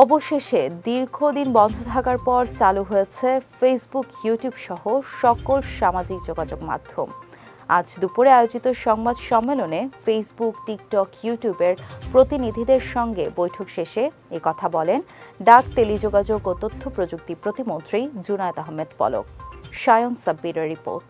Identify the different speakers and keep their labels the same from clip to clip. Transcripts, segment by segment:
Speaker 1: অবশেষে দীর্ঘদিন বন্ধ থাকার পর চালু হয়েছে ফেসবুক ইউটিউব সহ সকল সামাজিক যোগাযোগ মাধ্যম। আজ দুপুরে আয়োজিত সংবাদ সম্মেলনে ফেসবুক টিকটক ইউটিউবের প্রতিনিধিদের সঙ্গে বৈঠক শেষে এ কথা বলেন ডাক, টেলিযোগাযোগ ও তথ্য প্রযুক্তি প্রতিমন্ত্রী জুনায়দ আহমেদ পলক। সায়ন সাব্বিরের রিপোর্ট।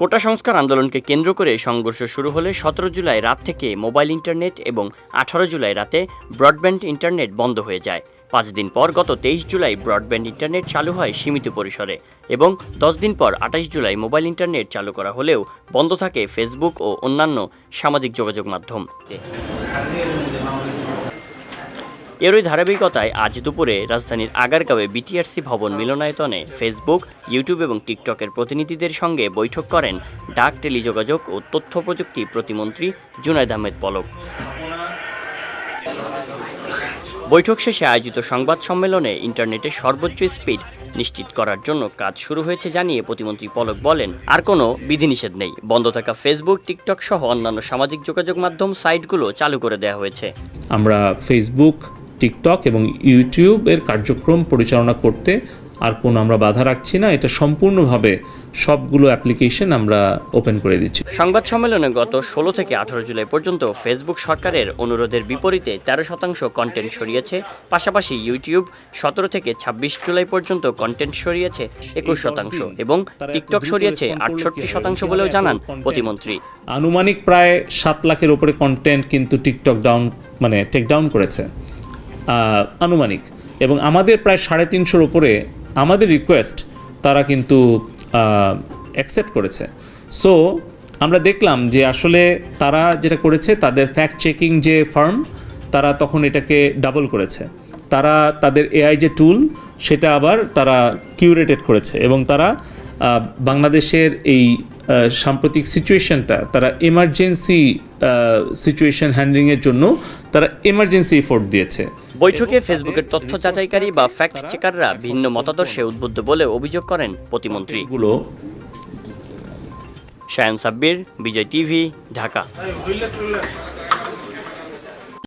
Speaker 2: কোটা সংস্কার আন্দোলনকে কেন্দ্র করে সংঘর্ষ শুরু হলে সতেরো জুলাই রাত থেকে মোবাইল ইন্টারনেট এবং আঠারো জুলাই রাতে ব্রডব্যান্ড ইন্টারনেট বন্ধ হয়ে যায়। পাঁচ দিন পর গত তেইশ জুলাই ব্রডব্যান্ড ইন্টারনেট চালু হয় সীমিত পরিসরে এবং দশ দিন পর আঠাশ জুলাই মোবাইল ইন্টারনেট চালু করা হলেও বন্ধ থাকে ফেসবুক ও অন্যান্য সামাজিক যোগাযোগ মাধ্যম। এরই ধারাবাহিকতায় আজ দুপুরে রাজধানীর আগারগাঁওয়ে বিটিআরসি ভবন মিলনায়তনে ফেসবুক ইউটিউব এবং টিকটকের প্রতিনিধিদের সঙ্গে বৈঠক করেন ডাক টেলিযোগাযোগ ও তথ্য প্রযুক্তি প্রতিমন্ত্রী জুনায়দ আহমেদ পলক। বৈঠক শেষে আয়োজিত সংবাদ সম্মেলনে ইন্টারনেটের সর্বোচ্চ স্পিড নিশ্চিত করার জন্য কাজ শুরু হয়েছে জানিয়ে প্রতিমন্ত্রী পলক বলেন, আর কোনো বিধিনিষেধ নেই। বন্ধ থাকা ফেসবুক টিকটক সহ অন্যান্য সামাজিক যোগাযোগ মাধ্যম সাইটগুলো চালু করে দেওয়া হয়েছে।
Speaker 3: আমরা ফেসবুক টিকটক এবং ইউটিউবের কার্যক্রম পরিচালনা করতে আর কোনো আমরা বাধা রাখছি না। এটা সম্পূর্ণভাবে সবগুলো অ্যাপ্লিকেশন আমরা ওপেন করে দিচ্ছি।
Speaker 2: সংবাদ সম্মেলনে গত ষোলো থেকে আঠারো জুলাই পর্যন্ত ফেসবুক সরকারের অনুরোধের বিপরীতে তেরো শতাংশ কন্টেন্ট সরিয়েছে। পাশাপাশি ইউটিউব সতেরো থেকে ছাব্বিশ জুলাই পর্যন্ত কন্টেন্ট সরিয়েছে একুশ শতাংশ এবং টিকটক সরিয়েছে আটষট্টি শতাংশ বলেও জানান প্রতিমন্ত্রী।
Speaker 3: আনুমানিক প্রায় সাত লাখের ওপরে কন্টেন্ট কিন্তু টিকটক ডাউন মানে টেক ডাউন করেছে। আনুমানিক। এবং আমাদের প্রায় সাড়ে তিনশোর ওপরে আমাদের রিকোয়েস্ট তারা কিন্তু অ্যাকসেপ্ট করেছে। সো আমরা দেখলাম যে আসলে তারা যেটা করেছে, তাদের ফ্যাক্ট চেকিং যে ফার্ম তারা তখন এটাকে ডাবল করেছে। তারা তাদের এআই যে টুল সেটা আবার তারা কিউরেটেড করেছে এবং তারা বাংলাদেশের এই আহ, সাম্প্রতিক সিচুয়েশনটা তারা এমার্জেন্সি সিচুয়েশন হ্যান্ডলিংয়ের জন্য তারা এমার্জেন্সি এফোর্ট দিয়েছে।
Speaker 2: বৈঠকে ফেসবুকের তথ্য যাচাইকারী বা ফ্যাক্ট চেকাররা ভিন্ন মতাদর্শে উদ্বুদ্ধ বলে অভিযোগ করেন প্রতিমন্ত্রী।
Speaker 3: এগুলো
Speaker 2: শায়ন সাব্বির বিজয় টিভি ঢাকা।